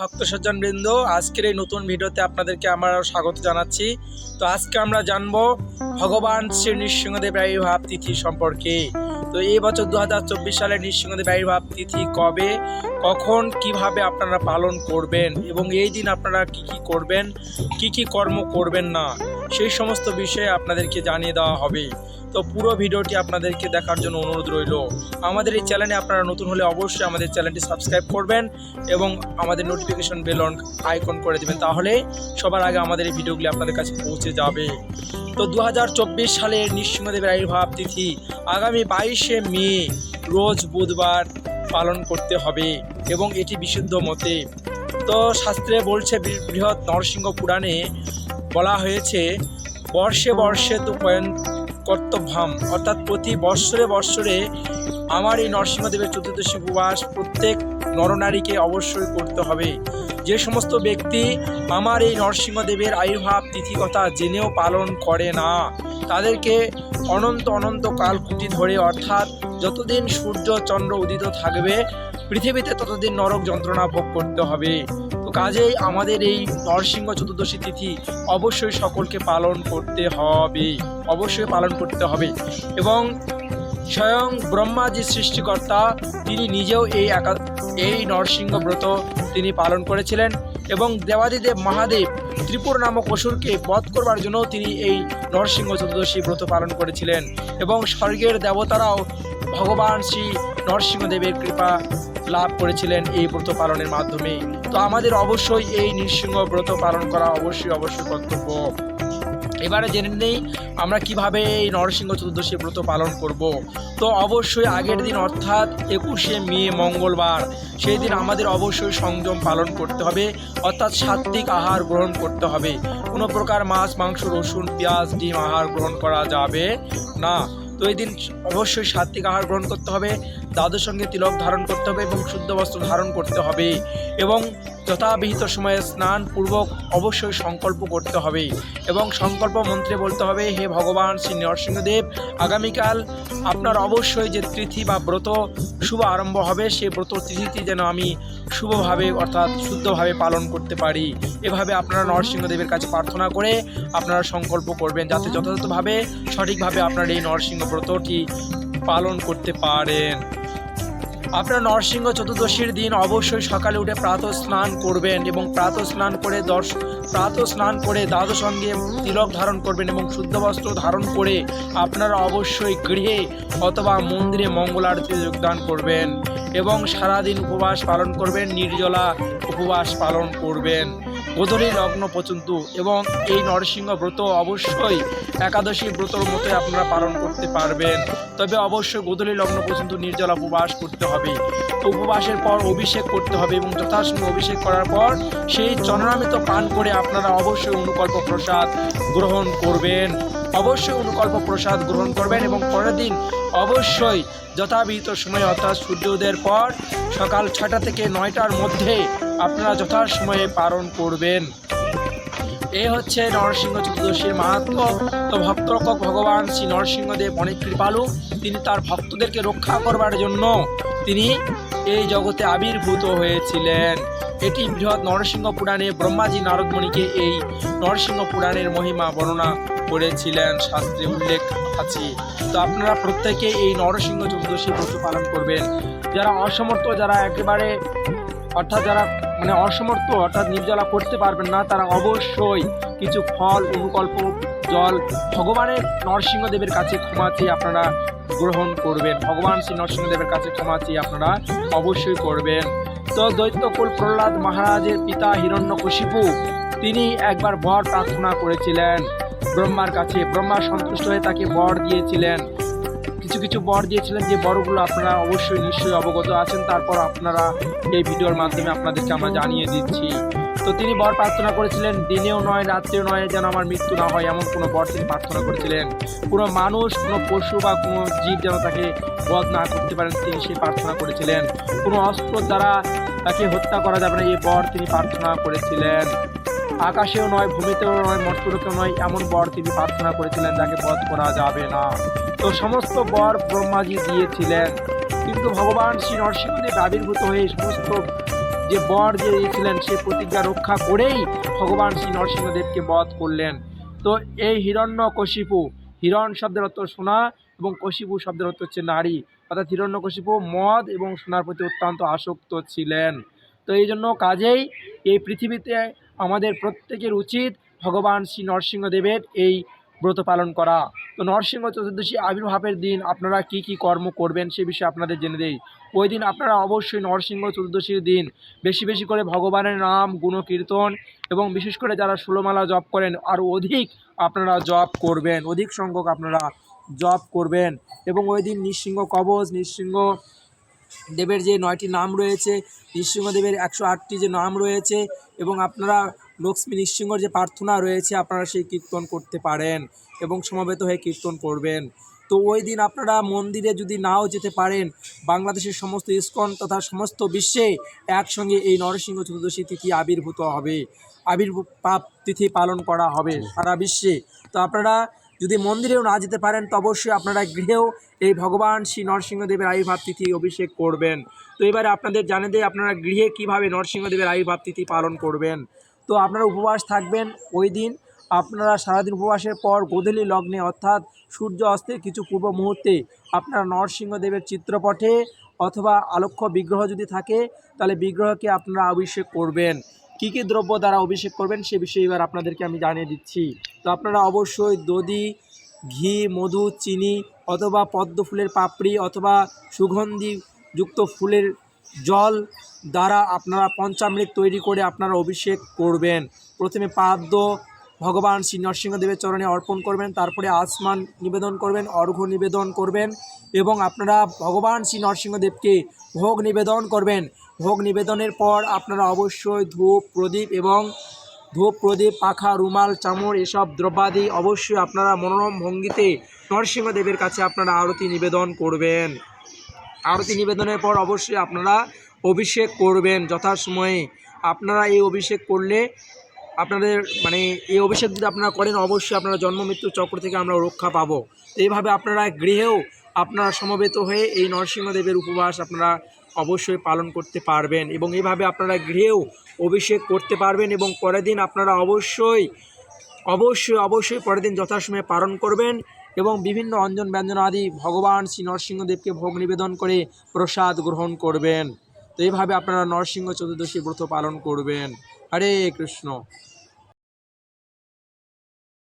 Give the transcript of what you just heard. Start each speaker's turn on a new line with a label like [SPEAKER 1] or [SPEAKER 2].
[SPEAKER 1] ভক্ত সজ্জন বৃন্দ আজকের এই নতুন ভিডিওতে আপনাদেরকে আমরা স্বাগত জানাচ্ছি। তো আজকে আমরা জানব ভগবান শ্রী নৃসিংহদেব আবির্ভাব তিথি সম্পর্কে। তো এই বছর দু হাজার চব্বিশ সালে নৃসিংহদেব আবির্ভাব তিথি কবে, কখন, কীভাবে আপনারা পালন করবেন এবং এই দিন আপনারা কি কি করবেন, কি কি কর্ম করবেন না, সেই সমস্ত বিষয়ে আপনাদেরকে জানিয়ে দেওয়া হবে। তো পুরো ভিডিওটি আপনাদেরকে দেখার জন্য অনুরোধ রইল। আমাদের এই চ্যানেলে আপনারা নতুন হলে অবশ্যই আমাদের চ্যানেলটি সাবস্ক্রাইব করবেন এবং আমাদের নোটিফিকেশন বেল অন আইকন করে দেবেন, তাহলে সবার আগে আমাদের এই ভিডিওগুলি আপনাদের কাছে পৌঁছে যাবে। তো দু সালের নৃসিংহদেবের আবির্ভাব তিথি আগামী বাইশে মে রোজ বুধবার পালন করতে হবে এবং এটি বিশুদ্ধ মতে। তো শাস্ত্রে বলছে বৃহৎ নরসিংহ পুরাণে বলা হয়েছে, বর্ষে বর্ষে তো কর্তব্যাম। অর্থাৎ প্রতি বৎসরে বৎসরে আমার এই নরসিংহদেবের চতুর্দশী উপবাস প্রত্যেক নরনারীকে অবশ্যই করতে হবে। যে সমস্ত ব্যক্তি আমার এই নরসিংহদেবের আবির্ভাব তিথি কথা জেনেও পালন করে না, তাদেরকে অনন্ত অনন্ত কালকুটি ধরে অর্থাৎ যতদিন সূর্য, চন্দ্র উদিত থাকবে পৃথিবীতে ততদিন নরক যন্ত্রণা ভোগ করতে হবে। তো কাজেই আমাদের এই নরসিংহ চতুর্দশী তিথি অবশ্যই সকলকে পালন করতে হবে। অবশ্যই পালন করতে হবে। এবং স্বয়ং ব্রহ্মা যে সৃষ্টিকর্তা, তিনি নিজেও এই একা, এই নরসিংহ ব্রত তিনি পালন করেছিলেন এবং দেবাদিদেব মহাদেব ত্রিপুর নামক অসুরকে বধ করবার জন্য তিনি এই নরসিংহ চতুর্দশী ব্রত পালন করেছিলেন। এবং স্বর্গের দেবতারাও ভগবান শ্রী নরসিংহদেবের কৃপা লাভ করেছিলেন এই ব্রত পালনের মাধ্যমে। তো আমাদের অবশ্যই এই নৃসিংহ ব্রত পালন করা অবশ্যই অবশ্যই কর্তব্য। এবারে জেনে নেই আমরা কীভাবে এই নরসিংহ চতুর্দশী ব্রত পালন করব। তো অবশ্যই আগের দিন, অর্থাৎ একুশে মে মঙ্গলবার, সেই দিন আমাদের অবশ্যই সংযম পালন করতে হবে, অর্থাৎ সাত্বিক আহার গ্রহণ করতে হবে। কোনো প্রকার মাছ, মাংস, রসুন, পেঁয়াজ, ডিম আহার গ্রহণ করা যাবে না। তো এই দিন অবশ্যই সাত্বিক আহার গ্রহণ করতে হবে। দাদুর সঙ্গে তিলক ধারণ করতে হবে এবং শুদ্ধ বস্ত্র ধারণ করতে হবে এবং যথাবিহিত সময়ে স্নান পূর্বক অবশ্যই সংকল্প করতে হবে এবং সংকল্প মন্ত্রে বলতে হবে, হে ভগবান শ্রী নরসিংহদেব, আগামীকাল আপনার অবশ্যই যে তিথি বা ব্রত শুভ আরম্ভ হবে, সেই ব্রত তিথিটি যেন আমি শুভভাবে অর্থাৎ শুদ্ধভাবে পালন করতে পারি। এভাবে আপনারা নরসিংহদেবের কাছে প্রার্থনা করে আপনারা সংকল্প করবেন যাতে যথাযথভাবে সঠিকভাবে আপনার এই নরসিংহ ব্রতটি পালন করতে পারেন। আপনার নরসিংহ চতুর্দশীর দিন অবশ্যই সকালে উঠে প্রাত স্নান করবেন এবং প্রাত স্নান করে দর্শ প্রাত স্নান করে দাদু সঙ্গে তিলক ধারণ করবেন এবং শুদ্ধ বস্ত্র ধারণ করে আপনারা অবশ্যই গৃহে অথবা মন্দিরে মঙ্গল আরতিতে যোগদান করবেন এবং সারাদিন উপবাস পালন করবেন, নির্জলা উপবাস পালন করবেন। গোধূলি লগ্ন পর্যন্ত এবং এই নরসিংহ ব্রত অবশ্যই একাদশী ব্রতর মতোই আপনারা পালন করতে পারবেন। তবে অবশ্যই গোধূলি লগ্ন পর্যন্ত নির্জলা উপবাস করতে হবে। উপবাসের পর অভিষেক করতে হবে এবং যথাসময়ে অভিষেক করার পর সেই চরণামৃত পান করে আপনারা অবশ্যই অনুকল্প প্রসাদ গ্রহণ করবেন। অবশ্যই অনুকল্প প্রসাদ গ্রহণ করবেন এবং পরের দিন অবশ্যই যথাবিহিত সময় অর্থাৎ সূর্যোদয়ের পর সকাল ছটা থেকে নয়টার মধ্যে আপনারা যথাসময়ে পালন করবেন। এই হচ্ছে নরসিংহ চতুর্দশীর মাহাত্ম। তো ভক্তরক্ষক ভগবান শ্রী নরসিংহদেব অনেক কৃপালু। তিনি তার ভক্তদেরকে রক্ষা করবার জন্য তিনি এই জগতে আবির্ভূত হয়েছিলেন। এটি বৃহৎ নরসিংহ পুরাণে ব্রহ্মাজি নারদমণিকে এই নরসিংহ পুরাণের মহিমা বর্ণনা করেছিলেন শাস্ত্রে উল্লেখ আছে। তো আপনারা প্রত্যেকে এই নরসিংহ চতুর্দশী ব্রত পালন করবেন। যারা অসমর্থ, যারা একেবারে, অর্থাৎ যারা মানে অসমর্থ, অর্থাৎ নির্জলা করতে পারবেন না, তারা অবশ্যই কিছু ফল, অনুকল্প, জল, ভগবানের নরসিংহদেবের কাছে ক্ষমা চেয়ে আপনারা গ্রহণ করবেন। ভগবান শ্রী নরসিংহদেবের কাছে ক্ষমা চেয়ে আপনারা অবশ্যই করবেন। তো দৈত্যকুল প্রহ্লাদ মহারাজের পিতা হিরণ্য হিরণ্যকশিপু, তিনি একবার বর প্রার্থনা করেছিলেন। ব্রহ্মার কাছে, ব্রহ্মা সন্তুষ্ট হয়ে তাকে বর দিয়েছিলেন। কিছু কিছু বর দিয়েছিলেন, যে বরগুলো আপনারা অবশ্যই নিশ্চয়ই অবগত আছেন। তারপর আপনারা এই ভিডিওর মাধ্যমে আপনাদেরকে আমরা জানিয়ে দিচ্ছি। তো তিনি বর প্রার্থনা করেছিলেন, দিনেও নয়, রাত্রেও নয়, যেন আমার মৃত্যু না হয়, এমন কোনো বর তিনি প্রার্থনা করেছিলেন। কোনো মানুষ, কোনো পশু বা কোনো জীব যেন তাকে বধ না করতে পারেন, তিনি সেই প্রার্থনা করেছিলেন। কোনো অস্ত্র দ্বারা তাকে হত্যা করা যাবে না, এই বর তিনি প্রার্থনা করেছিলেন। আকাশেও নয়, ভূমিতেও নয় মর্তলোকেও নয়, এমন বর তিনি প্রার্থনা করেছিলেন যাকে বধ করা যাবে না। তো সমস্ত বর ব্রহ্মাজি দিয়েছিলেন। কিন্তু ভগবান শ্রী নরসিংহদেব আবির্ভূত হয়ে সমস্ত যে বর যে ছিলেন সেই প্রতিজ্ঞা রক্ষা করেই ভগবান শ্রী নরসিংহদেবকে বধ করলেন। তো এই হিরণ্য কশিপু, হিরণ শব্দের অর্থ সোনা এবং কশিপু শব্দের অর্থ হচ্ছে নারী। অর্থাৎ হিরণ্য কশিপু মদ এবং সোনার প্রতি অত্যন্ত আসক্ত ছিলেন। তো এই জন্য কাজেই এই পৃথিবীতে আমাদের প্রত্যেকের উচিত ভগবান শ্রী নরসিংহদেবের এই ব্রত পালন করা। তো নরসিংহ চতুর্দশী আবির্ভাবের দিন আপনারা কি কি কর্ম করবেন সে বিষয়ে আপনাদের জেনে দেই। ওই দিন আপনারা অবশ্যই নরসিংহ চতুর্দশীর দিন বেশি বেশি করে ভগবানের নাম, গুণকীর্তন এবং বিশেষ করে যারা ষোলোমালা জপ করেন আরও অধিক আপনারা জপ করবেন, অধিক সংখ্যক আপনারা জপ করবেন। এবং ওই দিন নৃসিংহ কবচ নৃসিংহ দেবের যে নয়টি নাম রয়েছে, নৃসিংহদেবের একশো আটটি যে নাম রয়েছে এবং আপনারা লক্ষ্মী নৃসিংহর যে প্রার্থনা রয়েছে, আপনারা সেই কীর্তন করতে পারেন এবং সমবেত হয়ে কীর্তন করবেন। তো ওই দিন আপনারা মন্দিরে যদি নাও যেতে পারেন, বাংলাদেশের সমস্ত ইস্কন তথা সমস্ত বিশ্বে একসঙ্গে এই নরসিংহ চতুর্দশী তিথি আবির্ভূত হবে। আবির্ভাব তিথি পালন করা হবে সারা বিশ্বে। তো আপনারা যদি মন্দিরেও না যেতে পারেন, তো অবশ্যই আপনারা গৃহেও এই ভগবান শ্রী নরসিংহদেবের আবির্ভাব তিথি অভিষেক করবেন। তো এবারে আপনাদের জানে দিয়ে আপনারা গৃহে কীভাবে নরসিংহদেবের আবির্ভাব তিথি পালন করবেন? তো আপনারা উপবাস থাকবেন ওই দিন। আপনারা সারাদিন উপবাসের পর গোধূলি লগ্নে, অর্থাৎ সূর্য অস্তের কিছু পূর্ব মুহূর্তে আপনারা নরসিংহদেবের চিত্রপটে অথবা আলক্ষ্য বিগ্রহ যদি থাকে, তাহলে বিগ্রহকে আপনারা অভিষেক করবেন। কী কী দ্রব্য দ্বারা অভিষেক করবেন সে বিষয়ে এবার আপনাদেরকে আমি জানিয়ে দিচ্ছি। তো আপনারা অবশ্যই দধি, ঘি, মধু, চিনি অথবা পদ্ম ফুলের পাপড়ি অথবা সুগন্ধি যুক্ত ফুলের জল দ্বারা আপনারা পঞ্চামৃত তৈরি করে আপনারা অভিষেক করবেন। প্রথমে পাদ্য ভগবান শ্রী নরসিংহদেবের চরণে অর্পণ করবেন, তারপরে আসমান নিবেদন করবেন, অর্ঘ্য নিবেদন করবেন এবং আপনারা ভগবান শ্রী নরসিংহদেবকে ভোগ নিবেদন করবেন। ভোগ নিবেদনের পর আপনারা অবশ্যই ধূপ, প্রদীপ এবং ধূপ, প্রদীপ, পাখা, রুমাল চামড় এসব দ্রব্যাদি অবশ্যই আপনারা মনোরম ভঙ্গিতে নরসিংহদেবের কাছে আপনারা আরতি নিবেদন করবেন। আরতি নিবেদনের পর অবশ্যই আপনারা অভিষেক করবেন যথাসময়ে। আপনারা এই অভিষেক করলে আপনাদের মানে এই অভিষেক যদি আপনারা করেন, অবশ্যই আপনারা জন্ম, মৃত্যু চক্র থেকে আমরা রক্ষা পাবো। এইভাবে আপনারা গৃহেও আপনারা সমবেত হয়ে এই নরসিংহদেবের উপবাস আপনারা অবশ্যই পালন করতে পারবেন এবং এইভাবে আপনারা গৃহেও অভিষেক করতে পারবেন এবং পরের দিন আপনারা অবশ্যই অবশ্যই অবশ্যই পরের দিন যথাসময়ে পালন করবেন এবং বিভিন্ন অঞ্জন ব্যঞ্জন আদি ভগবান শ্রী নরসিংহদেবকে ভোগ নিবেদন করে প্রসাদ গ্রহণ করবেন। তো এইভাবে আপনারা নরসিংহ চতুর্দশী ব্রত পালন করবেন। হরে কৃষ্ণ।